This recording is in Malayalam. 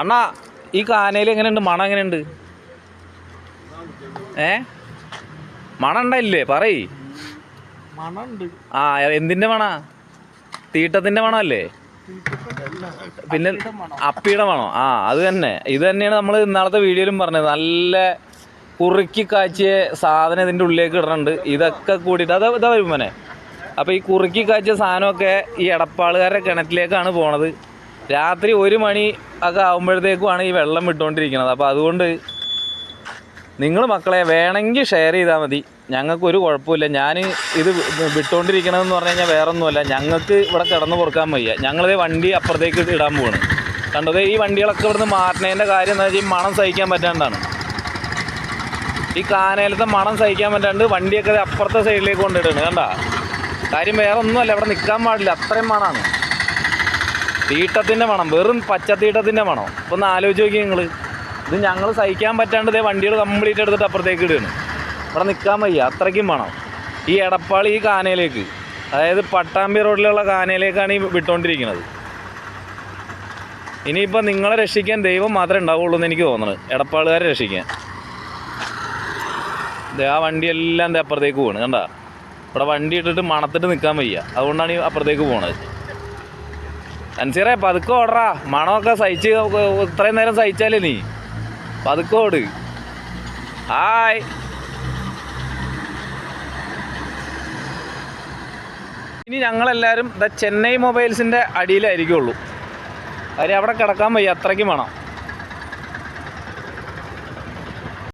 അണ്ണാ ഈ കാനയിൽ എങ്ങനെയുണ്ട്? മണം എങ്ങനെയുണ്ട്? ഏ? മണം ഉണ്ടായില്ലേ പറയ്. ആ എന്തിന്റെ മണ? തീട്ടത്തിന്റെ മണമല്ലേ? പിന്നെ അപ്പിയുടെ മണോ. ആ അത് തന്നെ. ഇത് തന്നെയാണ് നമ്മൾ ഇന്നാളത്തെ വീഡിയോയിലും പറഞ്ഞത്. നല്ല കുറുക്കി കാച്ചിയ സാധനം ഇതിന്റെ ഉള്ളിലേക്ക് ഇടുന്നുണ്ട്. ഇതൊക്കെ കൂടിയിട്ട് അത് ഇതാ വരും മോനെ. അപ്പോൾ ഈ കുറുക്കി കാച്ചിയ സാധനമൊക്കെ ഈ എടപ്പാളുകാരുടെ കിണറ്റിലേക്കാണ് പോണത്. രാത്രി ഒരു മണി ഒക്കെ ആകുമ്പോഴത്തേക്കുമാണ് ഈ വെള്ളം വിട്ടുകൊണ്ടിരിക്കുന്നത് അപ്പോൾ അതുകൊണ്ട് നിങ്ങൾ മക്കളെ വേണമെങ്കിൽ ഷെയർ ചെയ്താൽ മതി. ഞങ്ങൾക്കൊരു കുഴപ്പമില്ല. ഞാൻ ഇത് വിട്ടുകൊണ്ടിരിക്കണമെന്ന് പറഞ്ഞു കഴിഞ്ഞാൽ വേറൊന്നുമല്ല. ഞങ്ങൾക്ക് ഇവിടെ കിടന്ന് പൊറുക്കാൻ വയ്യ. ഞങ്ങളിത് വണ്ടി അപ്പുറത്തേക്ക് ഇടാൻ പോവാണ്. കണ്ടത് ഈ വണ്ടികളൊക്കെ ഇവിടുന്ന് മാറ്റുന്നതിന്റെ കാര്യം എന്താ വെച്ചാൽ മണം സഹിക്കാൻ പറ്റാണ്ടാണ്. ഈ കാനയിലത്തെ മണം സഹിക്കാൻ പറ്റാണ്ട് വണ്ടിയൊക്കെ അപ്പുറത്തെ സൈഡിലേക്ക് കൊണ്ടിടുന്നത് കണ്ട? കാര്യം വേറെ ഒന്നുമല്ല ഇവിടെ നിൽക്കാൻ പാടില്ല. അത്രയും മണമാണ് തീട്ടത്തിന്റെ മണം വെറും പച്ച തീട്ടത്തിന്റെ മണം. ഇപ്പൊ ഒന്ന് ആലോചിച്ച് നോക്കി നിങ്ങൾ ഇത് ഞങ്ങൾ സഹിക്കാൻ പറ്റാണ്ട് ഇതേ വണ്ടികൾ കംപ്ലീറ്റ് എടുത്തിട്ട് അപ്പുറത്തേക്ക് ഇടുകയാണ്. ഇവിടെ നിൽക്കാൻ വയ്യ അത്രയ്ക്കും മണം. ഈ എടപ്പാളി ഈ കാനയിലേക്ക് അതായത് പട്ടാമ്പി റോഡിലുള്ള കാനയിലേക്കാണ് ഈ വിട്ടുകൊണ്ടിരിക്കുന്നത് ഇനിയിപ്പോൾ നിങ്ങളെ രക്ഷിക്കാൻ ദൈവം മാത്രമേ ഉണ്ടാവുള്ളൂ എന്ന് എനിക്ക് തോന്നുന്നത് എടപ്പാളുകാരെ രക്ഷിക്കാൻ. ആ വണ്ടിയെല്ലാം അപ്പുറത്തേക്ക് പോകണം കണ്ട? ഇവിടെ വണ്ടി ഇട്ടിട്ട് മണത്തിട്ട് നിൽക്കാൻ വയ്യ. അതുകൊണ്ടാണ് ഈ അപ്പുറത്തേക്ക് പോണത്. അൻസീറെ പതുക്കെ ഓടറാ. മണമൊക്കെ സഹിച്ച് ഇത്രയും നേരം സഹിച്ചാലേ നീ. പതുക്കെ ഓട്. ഹായ്. ഇനി ഞങ്ങളെല്ലാവരും ദ ചെന്നൈ മൊബൈൽസിന്റെ അടിയിലായിരിക്കുള്ളൂ. കാര്യം അവിടെ കിടക്കാൻ വയ്യ അത്രയ്ക്കും വേണം